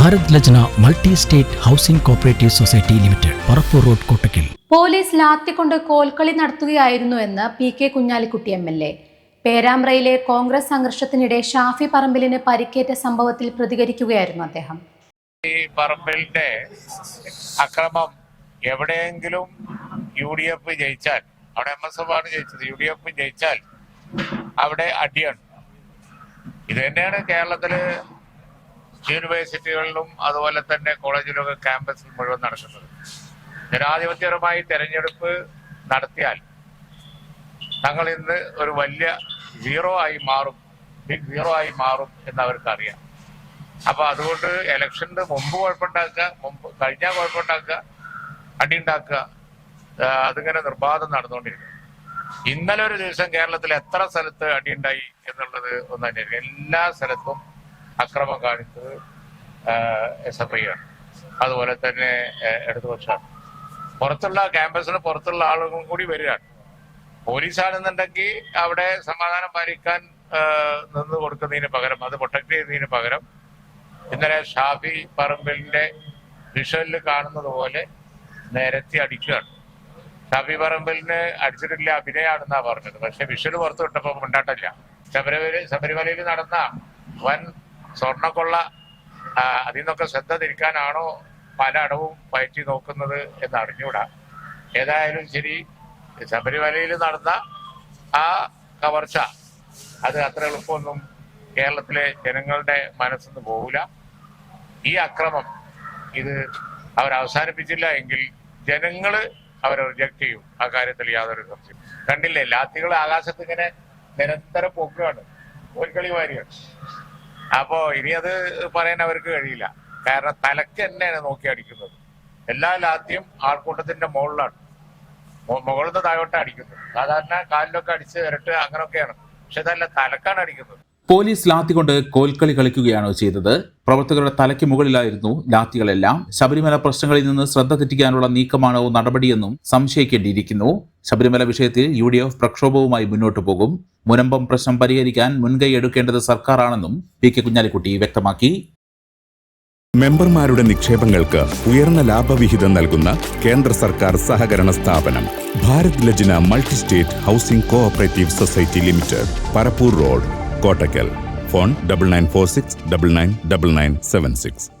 Bharat Lajna multi state housing cooperative society limited Parappur road Kottakkal. Police ലാത്തിക്കൊണ്ട് Kolkali നടത്തുകയായിരുന്നു എന്ന് P K Kunhalikutty M L A. പേരാമ്പ്രയിലെ Congress സംഘർഷത്തിനിടെ ഷാഫി പറമ്പിലിന് പരിക്കേറ്റ സംഭവത്തിൽ പ്രതികരിക്കുകയായിരുന്നു അദ്ദേഹം. ഈ പറമ്പിലിന്റെ അക്രമം എവിടെയെങ്കിലും യു ഡി എഫ് ജയിച്ചാൽ അവിടെ എം എസ് എഫ് ആണ് ജയിച്ചത് യു ഡി എഫ് ജയിച്ചാൽ അവിടെ അടിയാണ് ഇത് തന്നെയാണ് കേരളത്തിൽ യൂണിവേഴ്സിറ്റികളിലും അതുപോലെ തന്നെ കോളേജിലൊക്കെ ക്യാമ്പസിൽ മുഴുവൻ നടക്കുന്നത് ജനാധിപത്യപരമായി തെരഞ്ഞെടുപ്പ് നടത്തിയാൽ തങ്ങൾ ഇന്ന് ഒരു വലിയ സീറോ ആയി മാറും ബിഗ് സീറോ ആയി മാറും എന്ന് അവർക്കറിയാം അപ്പൊ അതുകൊണ്ട് ഇലക്ഷന് മുമ്പ് കുഴപ്പമുണ്ടാക്കുക മുമ്പ് കഴിഞ്ഞാൽ കുഴപ്പമുണ്ടാക്കുക അടി ഉണ്ടാക്കുക അതിങ്ങനെ നിർബാധം നടന്നുകൊണ്ടിരിക്കും ഇന്നലെ ഒരു ദിവസം കേരളത്തിൽ എത്ര സ്ഥലത്ത് അടിയുണ്ടായി എന്നുള്ളത് ഒന്ന് തന്നെ എല്ലാ സ്ഥലത്തും അക്രമം കാണിച്ചത് എസ് എഫ് ഐ ആണ്. അതുപോലെ തന്നെ ഇടതുപക്ഷമാണ്. പുറത്തുള്ള ക്യാമ്പസിന് പുറത്തുള്ള ആളുകളും കൂടി വരികയാണ്. പോലീസാണെന്നുണ്ടെങ്കിൽ അവിടെ സമാധാനം പാലിക്കാൻ നിന്ന് കൊടുക്കുന്നതിന് പകരം അത് പ്രൊട്ടക്ട് ചെയ്യുന്നതിന് പകരം ഇന്നലെ ഷാഫി പറമ്പിലിന്റെ വിഷലിൽ കാണുന്നത് പോലെ നേരത്തെ അടിക്കുകയാണ്. ഷാഫി പറമ്പിലിന് അടിച്ചിട്ടില്ല അഭിനയാണെന്നാ പറഞ്ഞത്. പക്ഷെ വിഷൽ പുറത്തു വിട്ടപ്പോ മുണ്ടാട്ടില്ല. ശബരിമല ശബരിമലയിൽ നടന്ന വൻ സ്വർണക്കൊള്ള അതിൽ നിന്നൊക്കെ ശ്രദ്ധ തിരിക്കാനാണോ പല അടവും പയറ്റി നോക്കുന്നത് എന്ന് അറിഞ്ഞുകൂടാ. ഏതായാലും ശരി ശബരിമലയിൽ നടന്ന ആ കവർച്ച അത് അത്ര എളുപ്പമൊന്നും കേരളത്തിലെ ജനങ്ങളുടെ മനസ്സിന്ന് പോകില്ല ഈ അക്രമം ഇത് അവസാനിപ്പിച്ചില്ല എങ്കിൽ ജനങ്ങൾ അവരെ റിജക്ട് ചെയ്യും. ആ കാര്യത്തിൽ യാതൊരു സംശയം കണ്ടില്ലേ ലാത്തികൾ ആകാശത്ത് ഇങ്ങനെ നിരന്തരം പൊക്കുകയാണ് കോൽക്കളി വാരിയാണ് അപ്പോ ഇനി അത് പറയാൻ അവർക്ക് കഴിയില്ല. കാരണം തലക്ക് തന്നെയാണ് നോക്കി അടിക്കുന്നത്. എല്ലാ ലാത്തിയും ആൾക്കൂട്ടത്തിന്റെ മുകളിലാണ്. മുകളിൽ നിന്ന് താഴോട്ട് അടിക്കുന്നത്. സാധാരണ കാലിലൊക്കെ അടിച്ച് ഇരട്ട് അങ്ങനെയൊക്കെയാണ് പക്ഷെ ഇതല്ല തലക്കാണ് അടിക്കുന്നത്. പോലീസ് ലാത്തി കൊണ്ട് കോൽക്കളി കളിക്കുകയാണ് ചെയ്തത്? പ്രവർത്തകരുടെ തലയ്ക്ക് മുകളിലായിരുന്നു ലാത്തികളെല്ലാം. ശബരിമല പ്രശ്നങ്ങളിൽ നിന്ന് ശ്രദ്ധ തെറ്റിക്കാനുള്ള നീക്കമാണോ നടപടിയെന്നും സംശയിക്കേണ്ടിയിരിക്കുന്നു. ശബരിമല വിഷയത്തിൽ യു ഡി എഫ് പ്രക്ഷോഭവുമായി മുന്നോട്ടു പോകും. മുനമ്പം പ്രശ്നം പരിഹരിക്കാൻ മുൻകൈ എടുക്കേണ്ടത് സർക്കാരാണെന്നും പി കെ കുഞ്ഞാലിക്കുട്ടി വ്യക്തമാക്കി. മെമ്പർമാരുടെ നിക്ഷേപങ്ങൾക്ക് ഉയർന്ന ലാഭവിഹിതം നൽകുന്ന കേന്ദ്ര സർക്കാർ സഹകരണ സ്ഥാപനം Bharat Lajna multi state housing cooperative society limited Parappur road. Kottakkal. Phone double nine four six double nine double nine seven six.